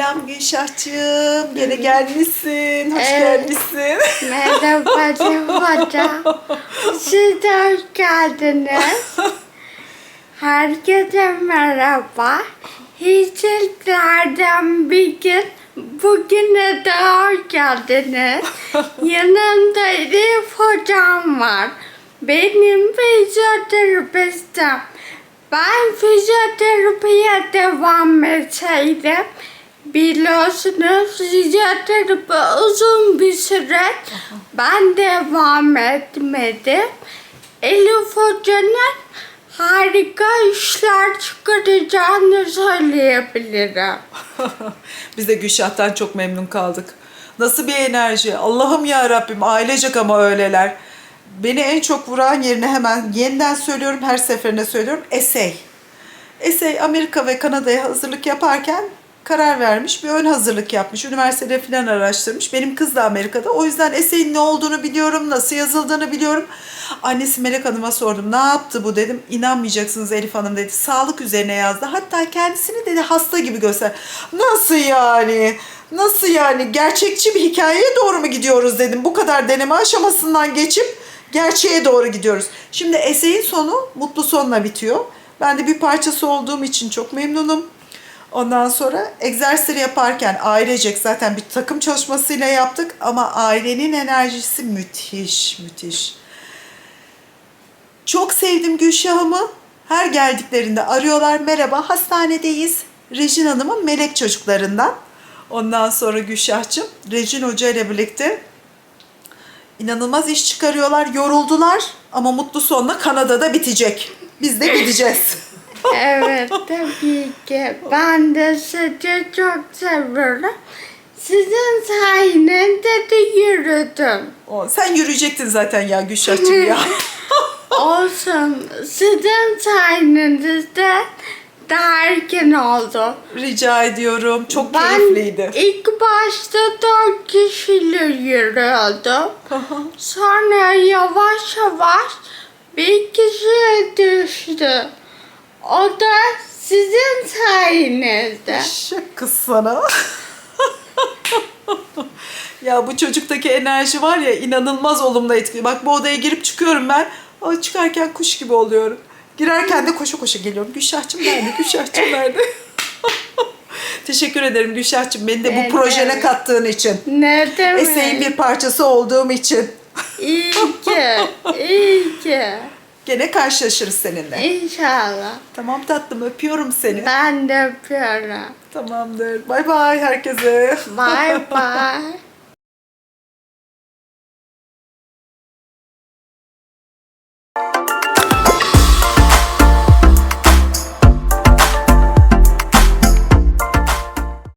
Selam Gülşah'cığım. Gene gelmişsin. Hoş Evet. gelmişsin. Merhaba Hocam. Siz de hoş geldiniz. Herkese merhaba. Hiçliklerden bir gün bugüne de hoş geldiniz. Yanımda Elif Hocam var. Benim fizyoterapistim. Ben fizyoterapiye devam etseydim biliyorsunuz fizyoterapi uzun bir süre ben devam etmedim. Elif Hoca'nın harika işler çıkaracağını söyleyebilirim. Biz de Gülşah'tan çok memnun kaldık. Nasıl bir enerji. Allah'ım ya Rabbim ailecek ama öyleler. Beni en çok vuran yerine hemen yeniden söylüyorum her seferinde söylüyorum. Essay. Essay Amerika ve Kanada'ya hazırlık yaparken karar vermiş. Bir ön hazırlık yapmış. Üniversitede filan araştırmış. Benim kız da Amerika'da. O yüzden essay'in ne olduğunu biliyorum. Nasıl yazıldığını biliyorum. Annesi Melek Hanım'a sordum. Ne yaptı bu dedim. İnanmayacaksınız Elif Hanım dedi. Sağlık üzerine yazdı. Hatta kendisini dedi hasta gibi göster. Nasıl yani? Nasıl yani? Gerçekçi bir hikayeye doğru mu gidiyoruz dedim. Bu kadar deneme aşamasından geçip gerçeğe doğru gidiyoruz. Şimdi eseyin sonu mutlu sonla bitiyor. Ben de bir parçası olduğum için çok memnunum. Ondan sonra egzersizleri yaparken ailecek zaten bir takım çalışmasıyla yaptık ama ailenin enerjisi müthiş, müthiş. Çok sevdim Gülşah'ımı. Her geldiklerinde arıyorlar. Merhaba hastanedeyiz. Rejin Hanım'ın melek çocuklarından. Ondan sonra Gülşah'cığım Rejin Hoca ile birlikte inanılmaz iş çıkarıyorlar. Yoruldular ama mutlu sonla Kanada'da bitecek. Biz de gideceğiz. Evet tabii ki. Ben de sizi çok seviyorum. Sizin sayenizde de yürüdüm. O, sen yürüyecektin zaten ya Gülşah'cığım ya. Olsun. Sizin sayenizde daha erken oldu. Rica ediyorum. Çok Ben keyifliydi. ilk başta dört kişiyle yürüyordum. Sonra yavaş yavaş bir kişiye düştü. O da sizin sayenizde. Şık kız sana. ya bu çocuktaki enerji var ya inanılmaz olumlu etkili. Bak bu odaya girip çıkıyorum ben. Ama çıkarken kuş gibi oluyorum. Girerken de koşa koşa geliyorum. Gülşah'cığım nerede? Gülşah'cığım nerede? Teşekkür ederim Gülşah'cığım beni de bu Evet, projene kattığın için. Ne demek? Eseğin bir parçası olduğum için. İyi ki, iyi ki. Gene karşılaşırız seninle. İnşallah. Tamam tatlım öpüyorum seni. Ben de öpüyorum. Tamamdır. Bay bay herkese. Bye bye.